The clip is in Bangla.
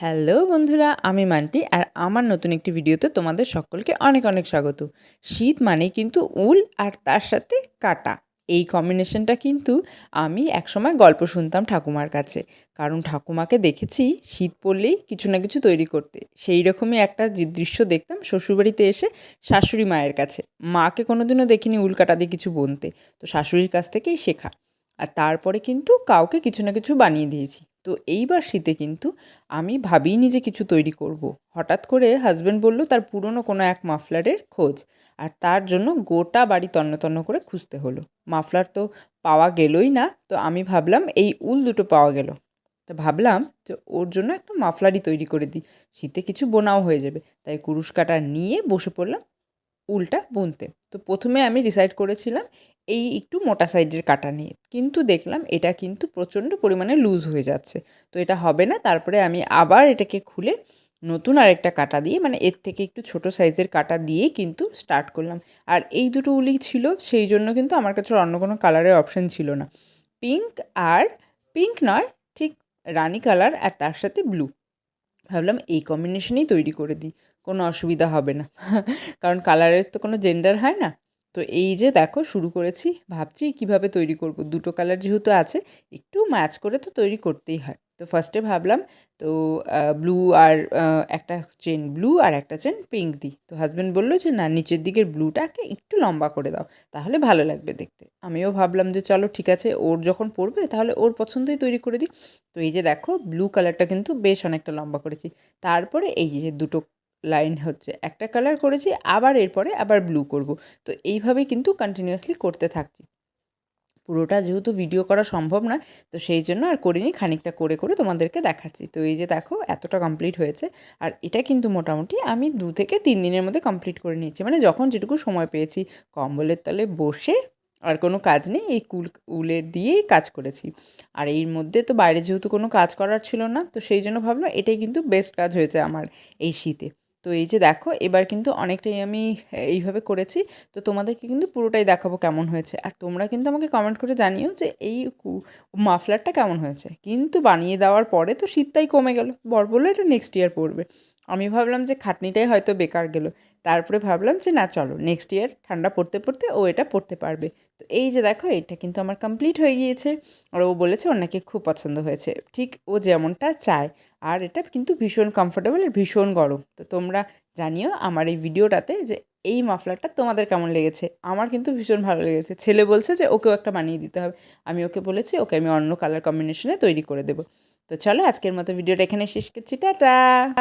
হ্যালো বন্ধুরা, আমি মান্টি আর আমার নতুন একটি ভিডিওতে তোমাদের সকলকে অনেক অনেক স্বাগত। শীত মানে কিন্তু উল আর তার সাথে কাটা। এই কম্বিনেশনটা কিন্তু আমি একসময় গল্প শুনতাম ঠাকুমার কাছে। কারণ ঠাকুমাকে দেখেছি শীত পড়লেই কিছু না কিছু তৈরি করতে। সেই রকমই একটা দৃশ্য দেখতাম শ্বশুরবাড়িতে এসে শাশুড়ি মায়ের কাছে। মাকে কোনোদিনও দেখিনি উল কাটা দিয়ে কিছু বুনতে। তো শাশুড়ির কাছ থেকেই শেখা। আর তারপরে কিন্তু কাউকে কিছু না কিছু বানিয়ে দিয়েছি। তো এইবার শীতে কিন্তু আমি ভাবিনি যে কিছু তৈরি করব। হঠাৎ করে হাজব্যান্ড বলল, তার পুরনো কোনো এক মাফলারের খোঁজ। আর তার জন্য গোটা বাড়ি তন্ন তন্ন করে খুঁজতে হলো। মাফলার তো পাওয়া গেলই না, তো আমি ভাবলাম এই উল দুটো পাওয়া গেল। তো ভাবলাম যে ওর জন্য একটা মাফলারই তৈরি করে দিই। শীতে কিছু বোনাও হয়ে যাবে। তাই কুরুশ কাটা নিয়ে বসে পড়লাম উলটা বুনতে। তো প্রথমে আমি ডিসাইড করেছিলাম এই একটু মোটা সাইডের কাটা নিয়ে। কিন্তু দেখলাম এটা কিন্তু প্রচণ্ড পরিমাণে লুজ হয়ে যাচ্ছে। তো এটা হবে না, তারপরে আমি আবার এটাকে খুলে নতুন আরেকটা কাটা দিয়ে মানে এর থেকে একটু ছোট সাইজের কাটা দিয়ে কিন্তু স্টার্ট করলাম। আর এই দুটো উলি ছিল, সেই জন্য কিন্তু আমার কাছে অন্য কোনো কালারের অপশান ছিল না। পিঙ্ক আর পিঙ্ক নয়, ঠিক রানি কালার আর তার সাথে ব্লু ভাবলাম এই কম্বিনেশনেই তৈরি করে দিই। কোনো অসুবিধা হবে না। কারণ কালারের তো কোনো জেন্ডার হয় না। তো এই যে দেখো, শুরু করেছি, ভাবছি কীভাবে তৈরি করব। দুটো কালার যেহেতু আছে, একটু ম্যাচ করে তো তৈরি করতেই হয়। তো ফার্স্টে ভাবলাম, তো ব্লু আর একটা চেন ব্লু আর একটা চেন পিঙ্ক দিই। তো হাজব্যান্ড বলল যে, না, নিচের দিকের ব্লুটাকে একটু লম্বা করে দাও, তাহলে ভালো লাগবে দেখতে। আমিও ভাবলাম যে, চলো, ঠিক আছে, ওর যখন পড়বে তাহলে ওর পছন্দই তৈরি করে দিই। তো এই যে দেখো ব্লু কালারটা কিন্তু বেশ অনেকটা লম্বা করেছি। তারপরে এই যে দুটো লাইন হচ্ছে। একটা কালার করেছি, আবার এরপরে আবার ব্লু করব। তো এইভাবেই কিন্তু কন্টিনিউয়াসলি করতে থাকছি। পুরোটা যেহেতু ভিডিও করা সম্ভব না তো সেই জন্য আর করিনি, খানিকটা করে করে তোমাদেরকে দেখাচ্ছি। তো এই যে দেখো, এতটা কমপ্লিট হয়েছে। আর এটা কিন্তু মোটামুটি আমি দু থেকে তিন দিনের মধ্যে কমপ্লিট করে নিয়েছি। মানে যখন যেটুকু সময় পেয়েছি, কম্বলের তলে বসে আর কোনো কাজ নেই, এই কুল, উলের দিয়েই কাজ করেছি। আর এর মধ্যে তো বাইরে যেহেতু কোনো কাজ করার ছিল না, তো সেই জন্য ভাবলাম এটাই কিন্তু বেস্ট কাজ হয়েছে আমার এই শীতে। তো এই যে দেখো, এবার কিন্তু অনেকটাই আমি এইভাবে করেছি। তো তোমাদেরকে কিন্তু পুরোটাই দেখাবো কেমন হয়েছে। আর তোমরা কিন্তু আমাকে কমেন্ট করে জানিও যে এই মাফলারটা কেমন হয়েছে। কিন্তু বানিয়ে দেওয়ার পরে তো শীতটাই কমে গেল। বর বলল, এটা নেক্সট ইয়ার পড়বে আমি ভাবলাম যে খাটনিটাই হয়তো বেকার গেল। তারপরে ভাবলাম যে, না, চলো নেক্সট ইয়ার ঠান্ডা পড়তে পড়তে ও এটা পড়তে পারবে। তো এই যে দেখো, এটা কিন্তু আমার কমপ্লিট হয়ে গিয়েছে। আর ও বলেছে, ওর খুব পছন্দ হয়েছে। ঠিক ও যেমনটা চায়। আর এটা কিন্তু ভীষণ কমফোর্টেবল আর ভীষণ গরম। তো তোমরা জানিও আমার এই ভিডিওটাতে যে এই মাফলারটা তোমাদের কেমন লেগেছে? আমার কিন্তু ভীষণ ভালো লেগেছে। ছেলে বলছে যে ওকেও একটা বানিয়ে দিতে হবে। আমি ওকে বলেছি, ওকে আমি অন্য কালার কম্বিনেশনে তৈরি করে দেবো। তো চলো আজকের মতো ভিডিওটা এখানে শেষ করছি। টাটা!